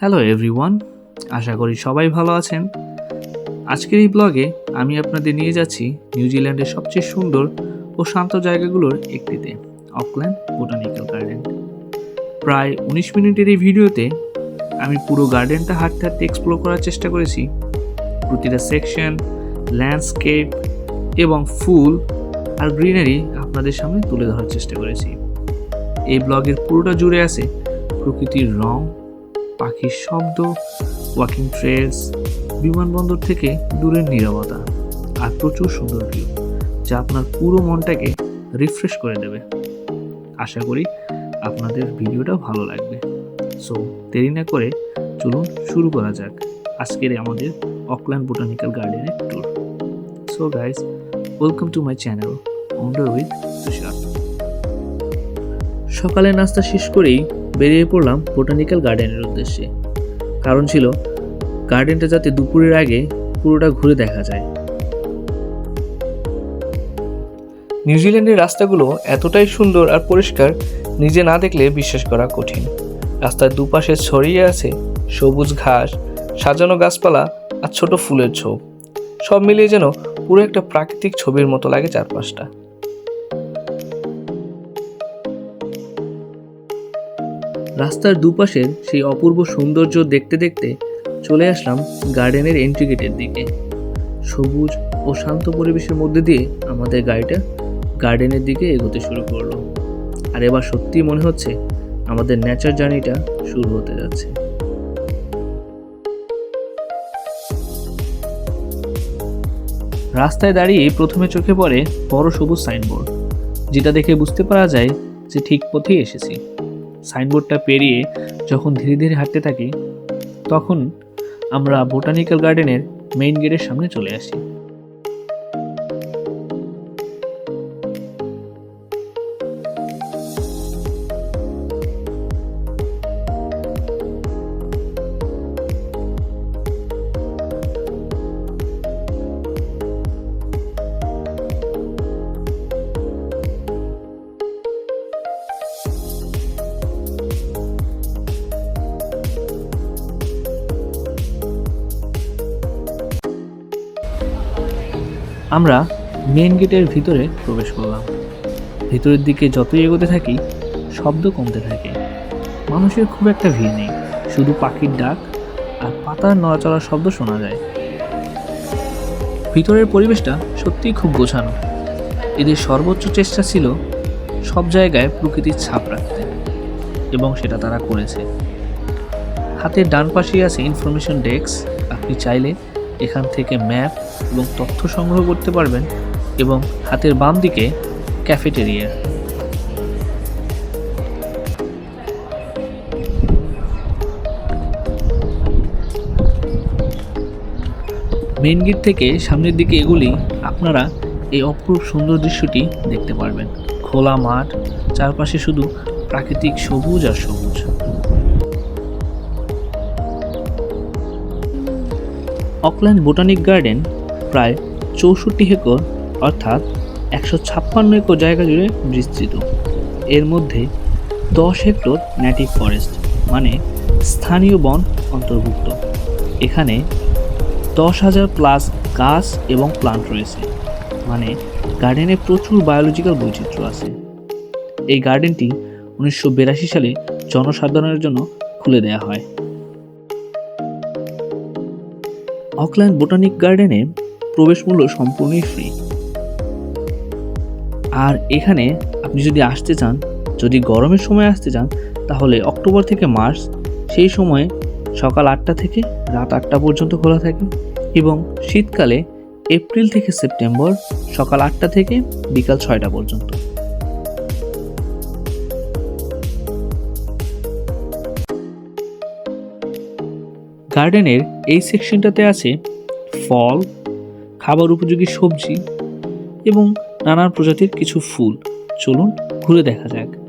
Hello everyone আশা করি সবাই ভালো আছেন। আজকের এই ব্লগে আমি আপনাদের নিয়ে যাচ্ছি নিউজিল্যান্ডের সবচেয়ে সুন্দর ও শান্ত জায়গাগুলোর একটিতে অকল্যান্ড বোটানিক্যাল গার্ডেন প্রায় উনিশ মিনিটের এই ভিডিওতে আমি পুরো গার্ডেনটা হাঁটতে হাঁটতে এক্সপ্লোর করার চেষ্টা করেছি। প্রতিটা সেকশন ল্যান্ডস্কেপ এবং ফুল আর গ্রিনারি আপনাদের সামনে তুলে ধরার চেষ্টা করেছি। এই ব্লগের পুরোটা জুড়ে আছে প্রকৃতির রং পাখির শব্দ ওয়াকিং ট্রেলস বিমানবন্দর থেকে দূরের নীরবতা, আর প্রচুর সুন্দর ভিউ যা আপনার পুরো মনটাকে রিফ্রেশ করে দেবে। আশা করি আপনাদের ভিডিওটা ভালো লাগবে। সো দেরি না করে চলুন শুরু করা যাক আজকের আমাদের অকল্যান্ড বোটানিক্যাল গার্ডেনের tour so guys welcome to my channel wonder with Tushar সকালে নাস্তা শেষ করেই বেরিয়ে পড়লাম বোটানিক্যাল গার্ডেনের উদ্দেশ্যে। কারণ ছিল, গার্ডেনটা যাতে দুপুরের আগে পুরোটা ঘুরে দেখা যায়। নিউজিল্যান্ডের রাস্তাগুলো এতটাই সুন্দর আর পরিষ্কার, নিজে না দেখলে বিশ্বাস করা কঠিন। রাস্তার দুপাশে ছড়িয়ে আছে সবুজ ঘাস, সাজানো গাছপালা আর ছোট ফুলের ঝোপ। সব মিলিয়ে যেন পুরো একটা প্রাকৃতিক ছবির মতো লাগে চারপাশটা। রাস্তার দুপাশের সেই অপূর্ব সৌন্দর্য দেখতে দেখতে চলে আসলাম গার্ডেনের এন্ট্রি গেটের দিকে। সবুজ ও শান্ত পরিবেশের মধ্যে দিয়ে আমাদের গাড়িটা গার্ডেনের দিকে এগোতে শুরু করল। আর এবার সত্যিই মনে হচ্ছে আমাদের নেচার জার্নিটা শুরু হতে যাচ্ছে। রাস্তায় দাঁড়িয়ে প্রথমে চোখে পড়ে বড় সবুজ সাইনবোর্ড যেটা দেখে বুঝতে পারা যায় যে ঠিক পথেই এসেছি। সাইনবোর্ডটা পেরিয়ে যখন ধীরে ধীরে হাঁটতে থাকি, তখন আমরা বোটানিক্যাল গার্ডেনের মেইন গেটের সামনে চলে আসি। আমরা মেন গেটের ভিতরে প্রবেশ করলাম। ভিতরের দিকে যতই এগোতে থাকি, শব্দ কমতে থাকে। মানুষের খুব একটা ভিড় নেই। শুধু পাখির ডাক আর পাতার নড়াচড়ার শব্দ শোনা যায়। ভিতরের পরিবেশটা সত্যিই খুব গোছানো। এদের সর্বোচ্চ চেষ্টা ছিল সব জায়গায় প্রকৃতির ছাপ রাখতে। এবং সেটা তারা করেছে। হাতের ডান পাশেই আছে ইনফরমেশন ডেস্ক আপনি চাইলে এখান থেকে ম্যাপ এবং তথ্য সংগ্রহ করতে পারবেন এবং হাতের বাম দিকে ক্যাফেটেরিয়া। মেন গেট থেকে সামনের দিকে এগুলি আপনারা এই অপরূপ সুন্দর দৃশ্যটি দেখতে পারবেন। খোলা মাঠ, চারপাশে শুধু প্রাকৃতিক সবুজ আর সবুজ। অকল্যান্ড বোটানিক গার্ডেন প্রায় চৌষট্টি একর, অর্থাৎ একশো ছাপ্পান্ন একর জায়গা জুড়ে বিস্তৃত। এর মধ্যে দশ হেক্টর নেটিভ ফরেস্ট মানে স্থানীয় বন অন্তর্ভুক্ত। এখানে দশ হাজার প্লাস গাছ এবং প্লান্ট রয়েছে মানে গার্ডেনে প্রচুর বায়োলজিক্যাল বৈচিত্র্য আছে। এই গার্ডেনটি উনিশশো বিরাশি সালে জনসাধারণের জন্য খুলে দেওয়া হয়। অকল্যান্ড বোটানিক গার্ডেনে প্রবেশ মূল্য সম্পূর্ণই ফ্রি আর এখানে আপনি যদি আসতে চান, যদি গরমের সময় আসতে চান, তাহলে অক্টোবর থেকে মার্চ, সেই সময়ে সকাল আটটা থেকে রাত আটটা পর্যন্ত খোলা থাকে এবং শীতকালে এপ্রিল থেকে সেপ্টেম্বর সকাল আটটা থেকে বিকাল ছয়টা পর্যন্ত। গার্ডেনের এই সেকশনটাতে আছে ফল খাবার উপযোগী সবজি এবং নানান প্রজাতির কিছু ফুল। চলুন ঘুরে দেখা যাক।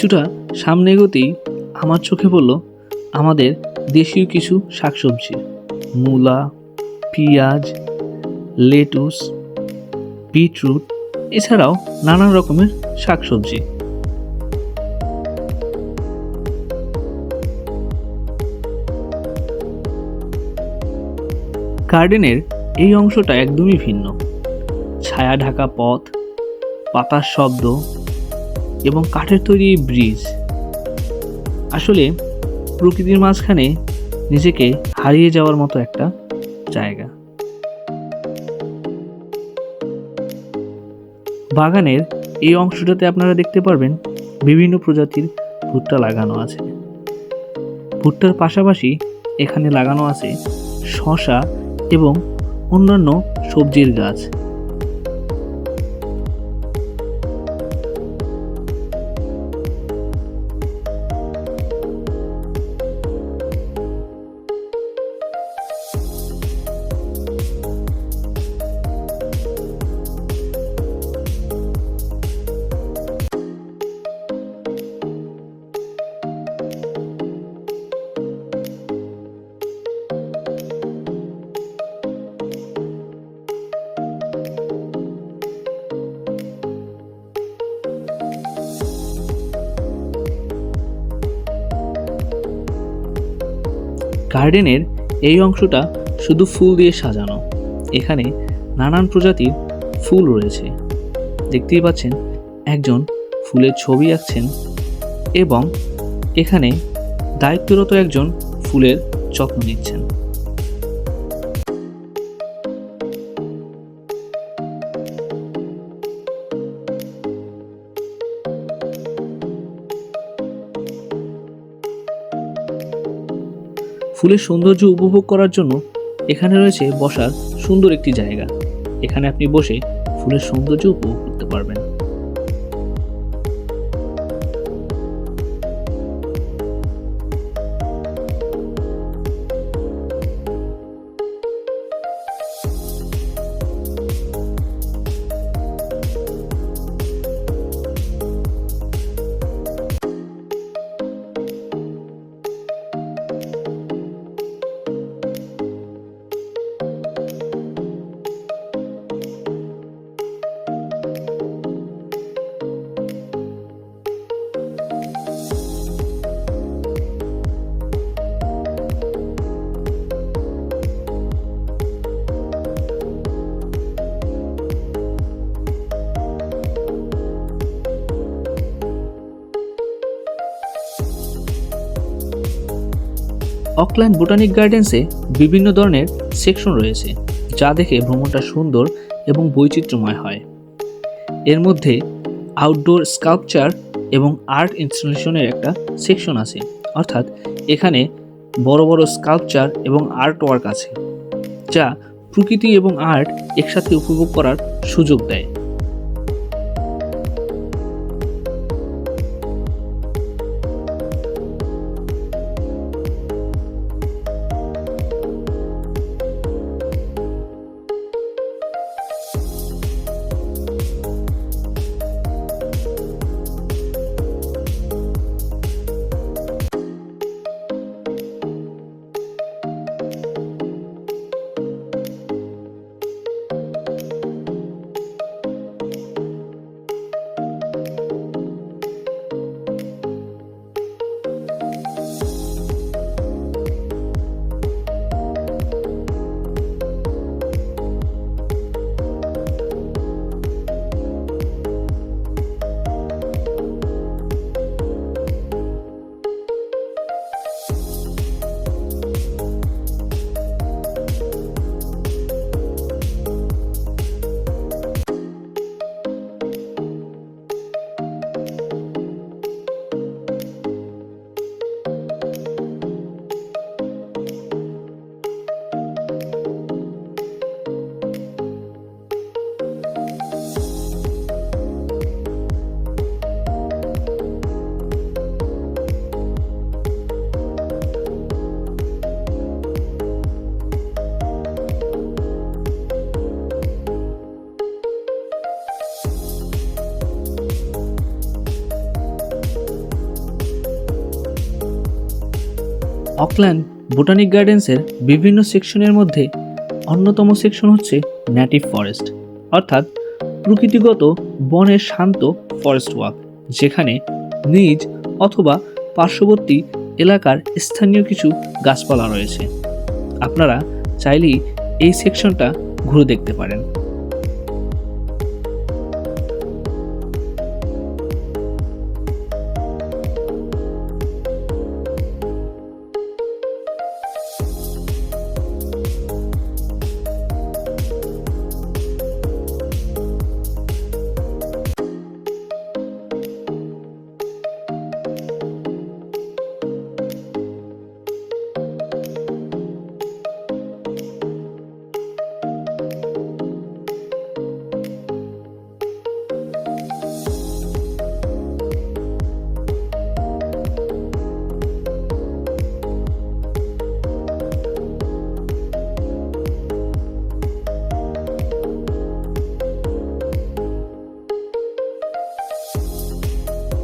কিছুটা সামনে এগোতেই আমার চোখে পড়ল আমাদের দেশীয় কিছু শাকসবজি। মূলা, পেঁয়াজ, লেটুস, বিটরুট, এছাড়াও নানান রকমের শাকসবজি। গার্ডেনের এই অংশটা একদমই ভিন্ন। ছায়া ঢাকা পথ পাতার শব্দ এবং কাঠের তৈরি এই ব্রিজ। আসলে প্রকৃতির মাঝখানে নিজেকে হারিয়ে যাওয়ার মতো একটা জায়গা। বাগানের এই অংশটাতে আপনারা দেখতে পারবেন বিভিন্ন প্রজাতির ভুট্টা লাগানো আছে। ভুট্টার পাশাপাশি এখানে লাগানো আছে শশা এবং অন্যান্য সবজির গাছ। গার্ডেনের এই অংশটা শুধু ফুল দিয়ে সাজানো। এখানে নানান প্রজাতির ফুল রয়েছে। দেখতেই পাচ্ছেন, একজন ফুলের ছবি আঁকছেন এবং এখানে দায়িত্বরত একজন ফুলের যত্ন নিচ্ছেন। ফুলের সৌন্দর্য উপভোগ করার জন্য এখানে রয়েছে বসার সুন্দর একটি জায়গা। এখানে আপনি বসে ফুলের সৌন্দর্য উপভোগ অকল্যান্ড বোটানিক গার্ডেন্সে বিভিন্ন ধরনের সেকশন রয়েছে, যা দেখে ভ্রমণটা সুন্দর এবং বৈচিত্র্যময় হয়। এর মধ্যে আউটডোর স্কাল্পচার এবং আর্ট ইনস্টলেশনের একটা সেকশন আছে, অর্থাৎ এখানে বড় বড় স্কাল্পচার এবং আর্ট ওয়ার্ক আছে, যা প্রকৃতি এবং আর্ট একসাথে উপভোগ করার সুযোগ দেয়। অকল্যান্ড বোটানিক গার্ডেন্সের বিভিন্ন সেকশনের মধ্যে অন্যতম সেকশন হচ্ছে ন্যাটিভ ফরেস্ট, অর্থাৎ প্রকৃতিগত বনের শান্ত ফরেস্ট ওয়াক, যেখানে নিজ অথবা পার্শ্ববর্তী এলাকার স্থানীয় কিছু গাছপালা রয়েছে। আপনারা চাইলেই এই সেকশনটা ঘুরে দেখতে পারেন।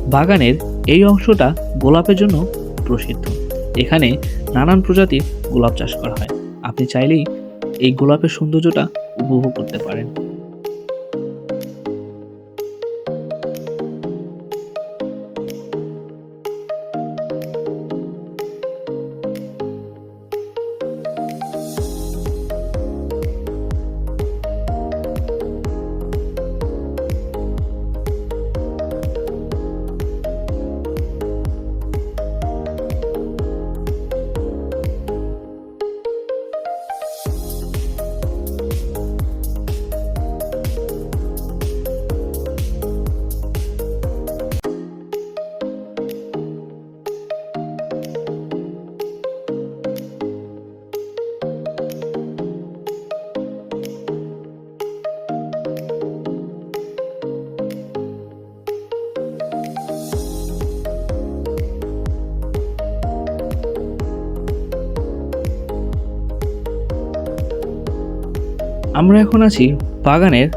বাগানের এই অংশটা গোলাপের জন্য প্রসিদ্ধ। এখানে নানান প্রজাতির গোলাপ চাষ করা হয়। আপনি চাইলেই এই গোলাপের সৌন্দর্যটা উপভোগ করতে পারেন। আমরা এখন আছি বাগানের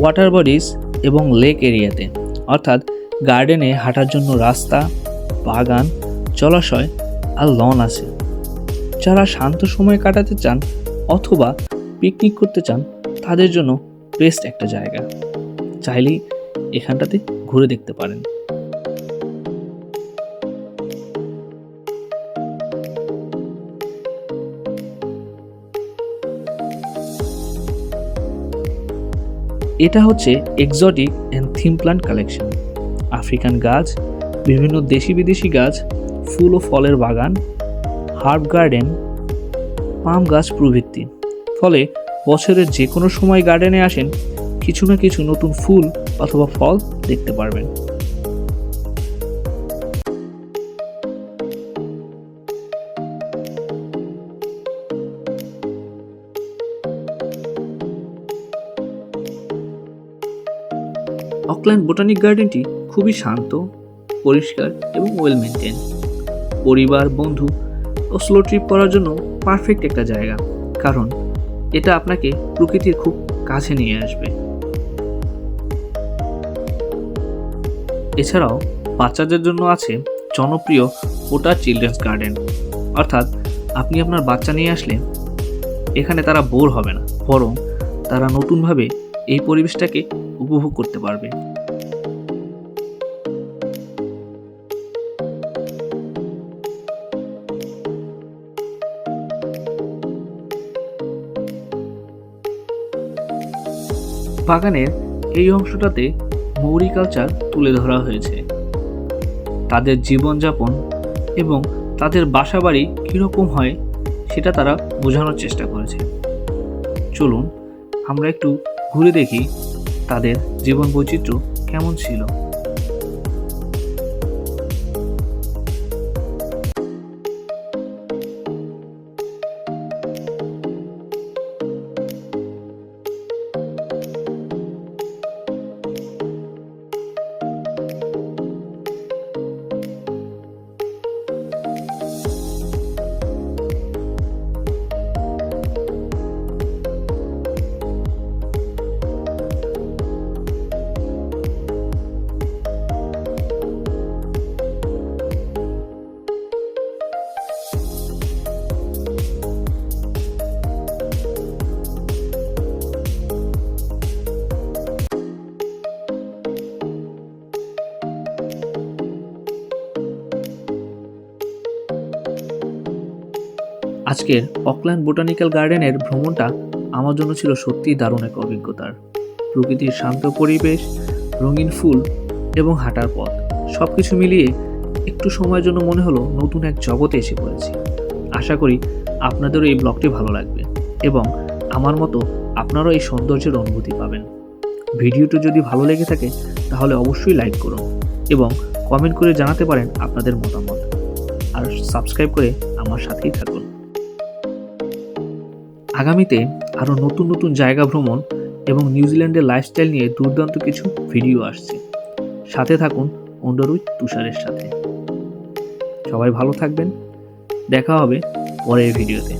ওয়াটার বডিজ এবং লেক এরিয়াতে অর্থাৎ গার্ডেনে হাঁটার জন্য রাস্তা, বাগান, জলাশয় আর লন আছে। যারা শান্ত সময় কাটাতে চান অথবা পিকনিক করতে চান, তাদের জন্য বেস্ট একটা জায়গা। চাইলেই এখানটাতে ঘুরে দেখতে পারেন। এটা হচ্ছে exotic and theme plant collection African গাছ, বিভিন্ন দেশি বিদেশি গাছ, ফুল ও ফলের বাগান হার্ব গার্ডেন পাম গাছ প্রভৃতি। ফলে বছরের যে কোনো সময় গার্ডেনে আসেন, কিছু না কিছু নতুন ফুল অথবা ফল দেখতে পারবেন। অকল্যান্ড বোটানিক গার্ডেনটি খুবই শান্ত, পরিষ্কার এবং ওয়েল মেনটেন পরিবার, বন্ধু ও স্লো ট্রিপ করার জন্য পারফেক্ট একটা জায়গা, কারণ এটা আপনাকে প্রকৃতির খুব কাছে নিয়ে আসবে। এছাড়াও বাচ্চাদের জন্য আছে জনপ্রিয় ওটা চিলড্রেন্স গার্ডেন অর্থাৎ আপনি আপনার বাচ্চা নিয়ে আসলে এখানে তারা বোর হবে না, বরং তারা নতুনভাবে এই পরিবেশটাকে উপভোগ করতে পারবে। বাগানের এই অংশটাতে মৌরি কালচার তুলে ধরা হয়েছে। তাদের জীবনযাপন এবং তাদের বাসাবাড়ি কীরকম হয়, সেটা তারা বোঝানোর চেষ্টা করেছে। চলুন, আমরা একটু ঘুরে দেখি তাদের জীবন বৈচিত্র্য কেমন ছিল। আজকের অকল্যান্ড বোটানিক্যাল গার্ডেনের ভ্রমণটা আমার জন্য ছিল সত্যিই দারুণ এক অভিজ্ঞতার। প্রকৃতির শান্ত পরিবেশ, রঙিন ফুল এবং হাঁটার পথ সব কিছু মিলিয়ে একটু সময়ের জন্য মনে হলো নতুন এক জগতে এসে পড়েছি। আশা করি আপনাদেরও এই ব্লগটি ভালো লাগবে এবং আমার মতো আপনারাও এই সৌন্দর্যের অনুভূতি পাবেন। ভিডিওটি যদি ভালো লেগে থাকে তাহলে অবশ্যই লাইক করুন এবং কমেন্ট করে জানাতে পারেন আপনাদের মতামত। আর সাবস্ক্রাইব করে আমার সাথেই থাকুন। আগামীতে আরও নতুন নতুন জায়গা ভ্রমণ এবং নিউজিল্যান্ডের লাইফস্টাইল নিয়ে দুর্দান্ত কিছু ভিডিও আসছে। সাথে থাকুন অন্ডারুই তুষারের সাথে। সবাই ভালো থাকবেন। দেখা হবে পরের ভিডিওতে